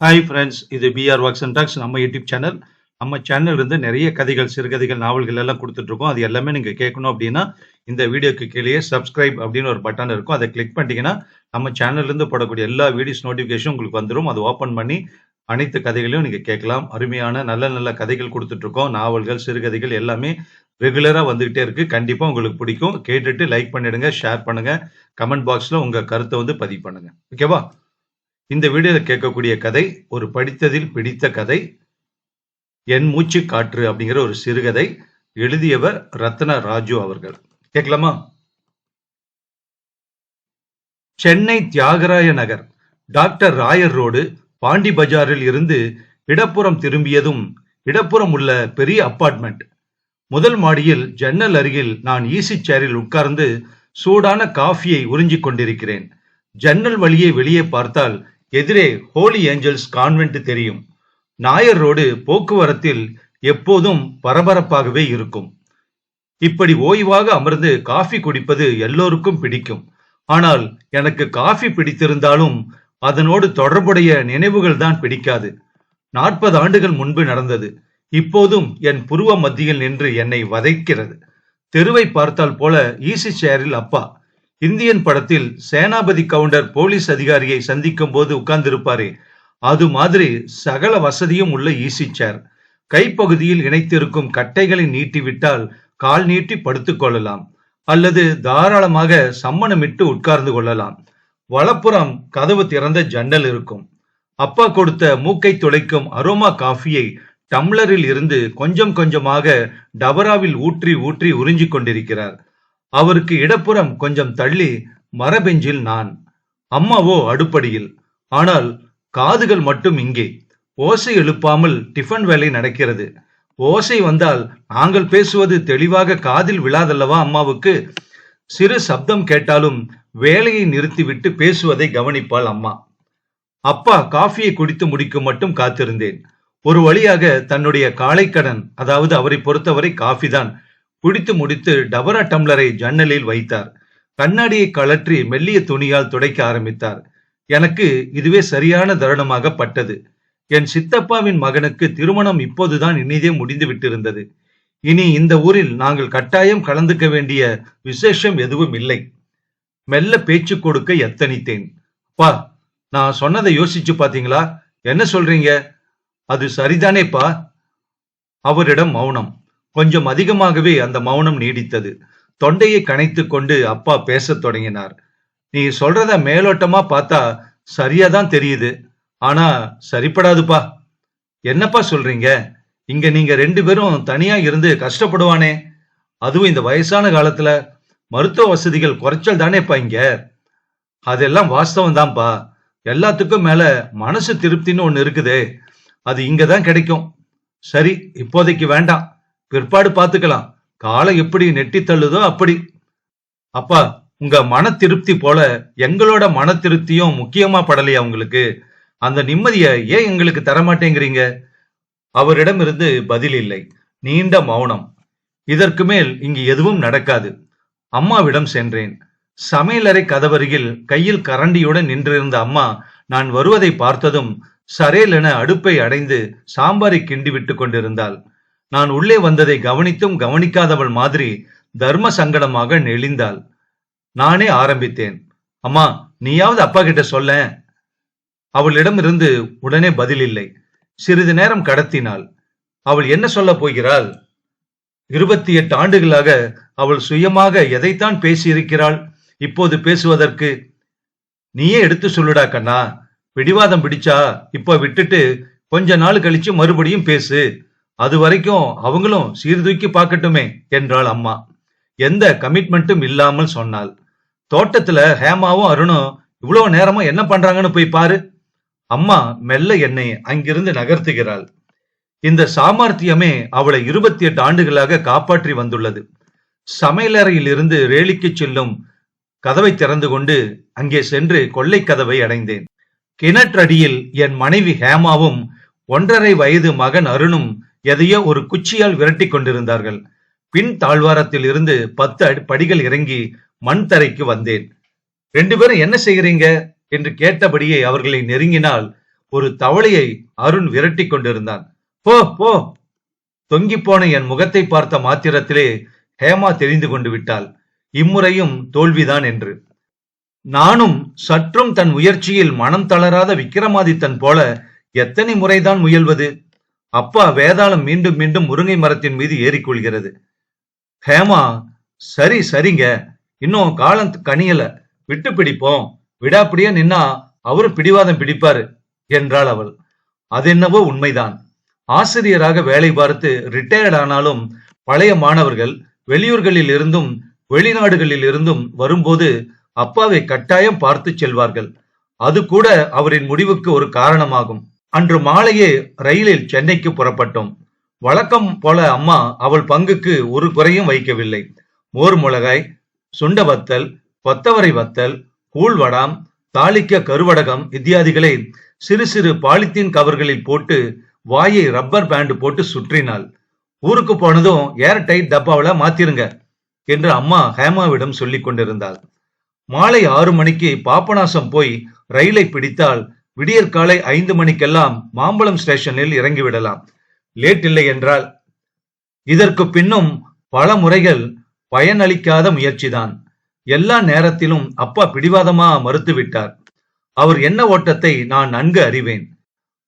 Hi friends இது PR works and talks நம்ம YouTube channel நம்ம சேனல் இருந்து நிறைய கதைகள் சிறுகதைகள் நாவல்கள் எல்லாம் கொடுத்துட்ருக்கோம். அது எல்லாமே நீங்கள் கேட்கணும் அப்படின்னா இந்த வீடியோக்கு கீழே சப்ஸ்கிரைப் அப்படின்னு ஒரு பட்டன் இருக்கும். அதை கிளிக் பண்ணிட்டீங்கன்னா நம்ம சேனல்லேருந்து போடக்கூடிய எல்லா வீடியோஸ் நோட்டிஃபிகேஷன் உங்களுக்கு வந்துடும் அதை ஓப்பன் பண்ணி அனைத்து கதைகளையும் நீங்கள் கேட்கலாம். அருமையான நல்ல நல்ல கதைகள் கொடுத்துட்ருக்கோம். நாவல்கள் சிறுகதைகள் எல்லாமே ரெகுலராக வந்துகிட்டே இருக்குது கண்டிப்பாக உங்களுக்கு பிடிக்கும். கேட்டுட்டு லைக் பண்ணிடுங்க ஷேர் பண்ணுங்கள் கமெண்ட் பாக்ஸில் உங்கள் கருத்தை வந்து பதிவு பண்ணுங்கள் ஓகேவா இந்த வீடியோவில் கேட்கக்கூடிய கதை ஒரு படித்ததில் பிடித்த கதை என் மூச்சு காற்று அப்படிங்கிற ஒரு சிறுகதை எழுதியவர் ரத்ன ராஜு அவர்கள். கேட்கலாமா? சென்னை தியாகராய நகர் டாக்டர் ராயர் ரோடு பாண்டி பஜாரில் இருந்து இடப்புறம் திரும்பியதும் இடப்புறம் உள்ள பெரிய அப்பார்ட்மெண்ட். முதல் மாடியில் ஜன்னல் அருகில் நான் ஈசி சேரில் உட்கார்ந்து சூடான காஃபியை உறிஞ்சிக் கொண்டிருக்கிறேன். ஜன்னல் வழியே வெளியே பார்த்தால் எதிரே ஹோலி ஏஞ்சல்ஸ் கான்வென்ட் தெரியும். நாயர் ரோடு போக்குவரத்தில் எப்போதும் பரபரப்பாகவே இருக்கும். இப்படி ஓய்வாக அமர்ந்து காஃபி குடிப்பது எல்லோருக்கும் பிடிக்கும். ஆனால் எனக்கு காஃபி பிடித்திருந்தாலும் அதனோடு தொடர்புடைய நினைவுகள் தான் பிடிக்காது. நாற்பது ஆண்டுகள் முன்பு நடந்தது. இப்போதும் என் புருவ மத்தியில் நின்று என்னை வதைக்கிறது. தெருவை பார்த்தால் போல ஈசி சேரில் அப்பா இந்தியன் படத்தில் சேனாபதி கவுண்டர் போலீஸ் அதிகாரியை சந்திக்கும் போது உட்கார்ந்திருப்பாரே. அது மாதிரி சகல வசதியும் உள்ள ஈசி சேர். கைப்பகுதியில் இணைத்திருக்கும் கட்டைகளை நீட்டிவிட்டால் கால் நீட்டி படுத்துக் கொள்ளலாம். அல்லது தாராளமாக சம்மணமிட்டு உட்கார்ந்து கொள்ளலாம். வலப்புறம் கதவு திறந்த ஜன்னல் இருக்கும். அப்பா கொடுத்த மூக்கை துளைக்கும் அரோமா காஃபியை டம்ளரில் இருந்து கொஞ்சம் கொஞ்சமாக டபராவில் ஊற்றி ஊற்றி உறிஞ்சிக் கொண்டிருக்கிறார். அவருக்கு இடப்புறம் கொஞ்சம் தள்ளி மரபெஞ்சில் நான். அம்மாவோ அடுப்படியில். ஆனால் காதுகள் மட்டும் இங்கே. ஓசை எழுப்பாமல் டிஃபன் வேலை நடக்கிறது. ஓசை வந்தால் நாங்கள் பேசுவது தெளிவாக காதில் விழாதல்லவா அம்மாவுக்கு? சிறு சப்தம் கேட்டாலும் வேலையை நிறுத்திவிட்டு பேசுவதை கவனிப்பாள் அம்மா. அப்பா காஃபியை குடித்து முடிக்கும் மட்டும் காத்திருந்தேன். ஒரு வழியாக தன்னுடைய காலைக்கடன் அதாவது அவரை பொறுத்தவரை காஃபி தான் குடித்து முடித்து டபரா டம்ளரை ஜன்னலில் வைத்தார். கண்ணாடியை கழற்றி மெல்லிய துணியால் துடைக்க ஆரம்பித்தார். எனக்கு இதுவே சரியான தருணமாக பட்டது. என் சித்தப்பாவின் மகனுக்கு திருமணம் இப்போதுதான் இனிதே முடிந்து விட்டிருந்தது. இனி இந்த ஊரில் நாங்கள் கட்டாயம் கலந்துக்க வேண்டிய விசேஷம் எதுவும் இல்லை. மெல்ல பேச்சு கொடுக்க எத்தனித்தேன். பா நான் சொன்னதை யோசிச்சு பாத்தீங்களா? என்ன சொல்றீங்க? அது சரிதானேப்பா? அவரிடம் மௌனம். கொஞ்சம் அதிகமாகவே அந்த மௌனம் நீடித்தது. தொண்டையை கணைத்து கொண்டு அப்பா பேசத் தொடங்கினார். நீ சொல்றத மேலோட்டமா பார்த்தா சரியாதான் தெரியுது. ஆனா சரிப்படாதுப்பா. என்னப்பா சொல்றீங்க? இங்க நீங்க ரெண்டு பேரும் தனியா இருந்து கஷ்டப்படுவானே. அதுவும் இந்த வயசான காலத்துல மருத்துவ வசதிகள் குறைச்சல் தானேப்பா இங்க? அதெல்லாம் வாஸ்தவம் தான்ப்பா எல்லாத்துக்கும் மேல மனசு திருப்தின்னு ஒண்ணு இருக்குதே. அது இங்கதான் கிடைக்கும். சரி இப்போதைக்கு வேண்டாம். பிற்பாடு பாத்துக்கலாம் காலை எப்படி நெட்டி தள்ளுதோ அப்படி. அப்பா உங்க மன திருப்தி போல எங்களோட மன திருப்தியும் முக்கியமா படலையா உங்களுக்கு? அந்த நிம்மதிய ஏன் எங்களுக்கு தரமாட்டேங்கிறீங்க? அவரிடம் இருந்து பதில் இல்லை. நீண்ட மௌனம். இதற்கு மேல் இங்கு எதுவும் நடக்காது. அம்மாவிடம் சென்றேன். சமையலறை கதவருகில் கையில் கரண்டியுடன் நின்றிருந்த அம்மா நான் வருவதை பார்த்ததும் சரேல் என அடுப்பை அடைந்து சாம்பாரை கிண்டி விட்டு கொண்டிருந்தாள். நான் உள்ளே வந்ததை கவனித்தும் கவனிக்காதவள் மாதிரி தர்ம சங்கடமாக நெளிந்தாள். நானே ஆரம்பித்தேன். அம்மா நீயாவது அப்பா கிட்ட சொல்ல. அவளிடம் இருந்து உடனே பதில் இல்லை சிறிது நேரம் கடத்தினாள். அவள் என்ன சொல்ல போகிறாள்? இருபத்தி எட்டு ஆண்டுகளாக அவள் சுயமாக எதைத்தான் பேசியிருக்கிறாள்? இப்போது பேசுவதற்கு நீயே எடுத்து சொல்லுடா கண்ணா. பிடிவாதம் பிடிச்சா இப்ப விட்டுட்டு கொஞ்ச நாள் கழிச்சு மறுபடியும் பேசு. அது வரைக்கும் அவங்களும் சீர்தூக்கி பார்க்கட்டுமே என்றாள் அம்மா. எந்த கமிட்மெண்ட்டும் இல்லாமல் சொன்னாள். தோட்டத்துல ஹேமாவும் அருணும் இவ்வளவு நேரமா என்ன பண்றாங்கன்னு போய் பாரு. அம்மா மெல்ல என்னை அங்கிருந்து நகர்த்துகிறாள். இந்த சாமர்த்தியமே அவளை இருபத்தி எட்டு ஆண்டுகளாக காப்பாற்றி வந்துள்ளது. சமையலறையில் இருந்து ரேலிக்கு செல்லும் கதவை திறந்து கொண்டு அங்கே சென்று கொள்ளை கதவை அடைந்தேன். கிணற்றடியில் என் மனைவி ஹேமாவும் ஒன்றரை வயது மகன் அருணும் எதையோ ஒரு குச்சியால் விரட்டி கொண்டிருந்தார்கள். பின் தாழ்வாரத்தில் இருந்து பத்து படிகள் இறங்கி மண் தரைக்கு வந்தேன். ரெண்டு பேரும் என்ன செய்கிறீங்க? என்று கேட்டபடியே அவர்களை நெருங்கினால் ஒரு தவளையை அருண் விரட்டி கொண்டிருந்தான். போ போ. தொங்கிப் போன என் முகத்தை பார்த்த மாத்திரத்திலே ஹேமா தெரிந்து கொண்டு விட்டாள். இம்முறையும் தோல்விதான் என்று. நானும் சற்றும் தன் முயற்சியில் மனம் தளராத விக்கிரமாதித்தன் போல எத்தனை முறைதான் முயல்வது? அப்பா வேதாளம் மீண்டும் மீண்டும் முருங்கை மரத்தின் மீது ஏறிக்கொள்கிறது. ஹேமா சரி சரிங்க. இன்னும் காலம் கனியல. விட்டு பிடிப்போம். விடாப்பிடியே நின்னா அவரும் பிடிவாதம் பிடிப்பாரு என்றாள் அவள். அது என்னவோ உண்மைதான். ஆசிரியராக வேலை பார்த்து ரிட்டையர்ட் ஆனாலும் பழைய மாணவர்கள் வெளியூர்களில் இருந்தும் வெளிநாடுகளில் இருந்தும் வரும்போது அப்பாவை கட்டாயம் பார்த்து செல்வார்கள். அது கூட அவரின் முடிவுக்கு ஒரு காரணமாகும். அன்று மாலையே ரயிலில் சென்னைக்கு புறப்பட்டோம். வழக்கம் போல அம்மா அவள் பங்குக்கு ஒரு குறையும் வைக்கவில்லை. மோர் மிளகாய் சுண்ட வத்தல் கொத்தவரை வத்தல் கூழ்வடாம் தாளிக்க கருவடகம் இத்தியாதிகளை சிறு சிறு பாலித்தீன் கவர்களில் போட்டு வாயை ரப்பர் பேண்ட் போட்டு சுற்றினாள். ஊருக்கு போனதும் ஏர் டைட் டப்பாவில மாத்திருங்க என்று அம்மா ஹேமாவிடம் சொல்லிக் கொண்டிருந்தாள். மாலை ஆறு மணிக்கு பாபநாசம் போய் ரயிலை பிடித்தால் விடியற்காலை ஐந்து மணிக்கெல்லாம் மாம்பழம் ஸ்டேஷனில் இறங்கிவிடலாம் லேட் இல்லை என்றால் இதற்கு பின்னும் பல முறைகள் பயனளிக்காத முயற்சிதான். எல்லா நேரத்திலும் அப்பா பிடிவாதமா மறுத்துவிட்டார் அவர் என்ன ஓட்டத்தை நான் நன்கு அறிவேன்.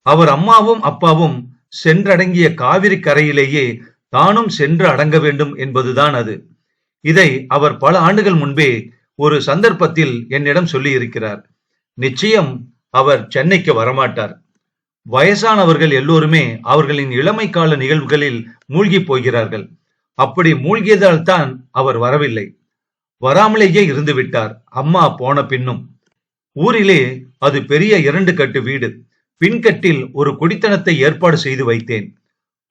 அவர் அம்மாவும் அப்பாவும் சென்றடங்கிய காவிரி கரையிலேயே தானும் சென்று அடங்க வேண்டும் என்பதுதான் அது. இதை அவர் பல ஆண்டுகள் முன்பே ஒரு சந்தர்ப்பத்தில் என்னிடம் சொல்லி இருக்கிறார் நிச்சயம் அவர் சென்னைக்கு வரமாட்டார். வயசானவர்கள் எல்லோருமே அவர்களின் இளமை கால நிகழ்வுகளில் மூழ்கி போகிறார்கள். அப்படி மூழ்கியதால் தான் அவர் வரவில்லை. வராமலேயே இருந்து விட்டார். அம்மா போன பின்னும். ஊரிலே அது பெரிய இரண்டு கட்டு வீடு. பின்கட்டில் ஒரு குடித்தனத்தை ஏற்பாடு செய்து வைத்தேன்.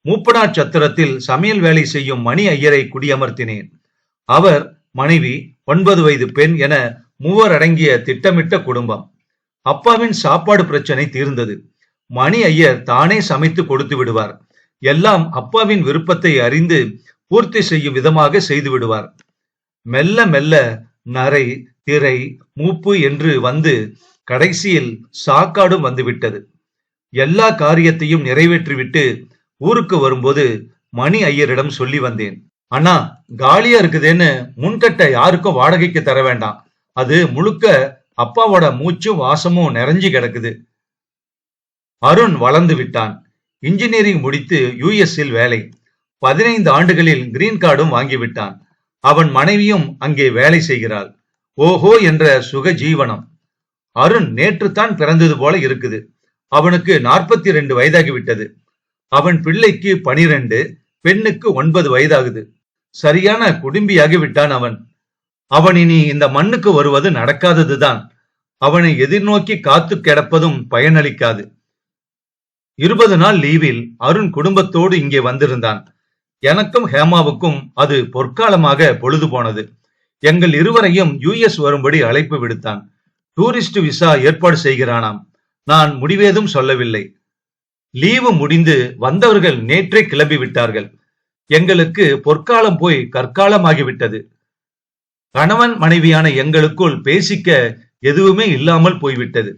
மூப்பனார் சத்திரத்தில் சமையல் வேலை செய்யும் மணி ஐயரை குடியமர்த்தினேன். அவர் மனைவி ஒன்பது வயது பெண் என மூவர் அடங்கிய திட்டமிட்ட குடும்பம். அப்பாவின் சாப்பாடு பிரச்சனை தீர்ந்தது. மணி ஐயர் தானே சமைத்து கொடுத்து விடுவார். எல்லாம் அப்பாவின் விருப்பத்தை அறிந்து பூர்த்தி செய்யும் விதமாக செய்து விடுவார். மெல்ல மெல்ல நரை திரை மூப்பு என்று வந்து கடைசியில் சாக்காடும் வந்துவிட்டது. எல்லா காரியத்தையும் நிறைவேற்றிவிட்டு ஊருக்கு வரும்போது மணி ஐயரிடம் சொல்லி வந்தேன். அண்ணா காலியா இருக்குதுன்னு முன்கட்ட யாருக்கும் வாடகைக்கு தர வேண்டாம். அது முழுக்க அப்பாவோட மூச்சும் வாசமும் நிறைஞ்சு கிடக்குது. அருண் வளர்ந்து விட்டான். இன்ஜினியரிங் முடித்து யுஎஸ்இல் வேலை. பதினைந்து ஆண்டுகளில் கிரீன் கார்டும் வாங்கிவிட்டான் அவன் மனைவியும் அங்கே வேலை செய்கிறாள். ஓஹோ என்ற சுக ஜீவனம். அருண் நேற்றுத்தான் பிறந்தது போல இருக்குது. அவனுக்கு நாற்பத்தி ரெண்டு வயதாகிவிட்டது அவன் பிள்ளைக்கு பனிரெண்டு பெண்ணுக்கு ஒன்பது வயதாகுது. சரியான குடும்பியாகி விட்டான் அவன். அவன் இனி இந்த மண்ணுக்கு வருவது நடக்காததுதான். அவனை எதிர்நோக்கி காத்து கிடப்பதும் பயனளிக்காது. இருபது நாள் லீவில் அருண் குடும்பத்தோடு இங்கே வந்திருந்தான். எனக்கும் ஹேமாவுக்கும் அது பொற்காலமாக பொழுது போனது. எங்கள் இருவரையும் யுஎஸ் வரும்படி அழைப்பு விடுத்தான். டூரிஸ்ட் விசா ஏற்பாடு செய்கிறானாம். நான் முடிவேதும் சொல்லவில்லை. லீவு முடிந்து வந்தவர்கள் நேற்றே கிளம்பி விட்டார்கள் எங்களுக்கு பொற்காலம் போய் கற்காலமாகிவிட்டது. கணவன் மனைவியான எங்களுக்குள் பேசிக்க எதுவுமே இல்லாமல் போய்விட்டது.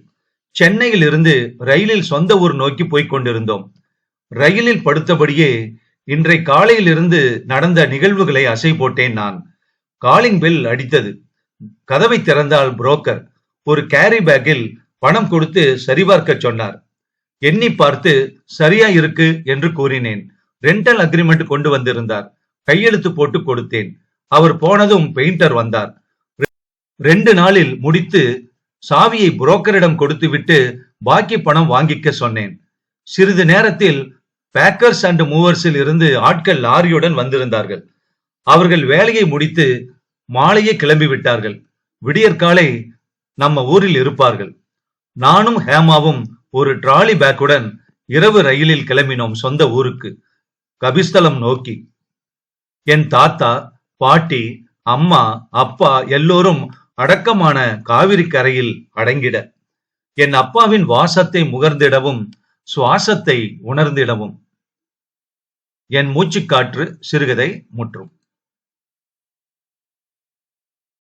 சென்னையில் இருந்து ரயிலில் சொந்த ஊர் நோக்கி போய்க் கொண்டிருந்தோம். ரயிலில் படுத்தபடியே இன்றை காலையிலிருந்து நடந்த நிகழ்வுகளை அசை போட்டேன் நான். காலிங் பெல் அடித்தது. கதவை திறந்தால் புரோக்கர் ஒரு கேரி பேக்கில் பணம் கொடுத்து சரிபார்க்க சொன்னார். எண்ணி பார்த்து சரியா இருக்கு என்று கூறினேன். ரெண்டல் அக்ரிமெண்ட் கொண்டு வந்திருந்தார். கையெழுத்து போட்டு கொடுத்தேன். அவர் போனதும் பெயிண்டர் வந்தார். ரெண்டு நாளில் முடித்து சாவியை புரோக்கரிடம் கொடுத்துவிட்டு பாக்கி பணம் வாங்கிக்க சொன்னேன். சிறிது நேரத்தில் பேக்கர்ஸ் அண்ட் மூவர்ஸில் இருந்து ஆட்கள் லாரியுடன் வந்திருந்தார்கள். அவர்கள் வேலையை முடித்து மாலையே கிளம்பி விட்டார்கள். விடியற்காலை நம்ம ஊரில் இருப்பார்கள். நானும் ஹேமாவும் ஒரு டிராலி பேக்குடன் இரவு ரயிலில் கிளம்பினோம் சொந்த ஊருக்கு. கபிஸ்தலம் நோக்கி. என் தாத்தா பாட்டி அம்மா அப்பா எல்லோரும் அடக்கமான காவிரி கரையில் அடங்கிட. என் அப்பாவின் வாசத்தை முகர்ந்திடவும் சுவாசத்தை உணர்ந்திடவும். என் மூச்சுக்காற்று சிறுகதை முற்றும்.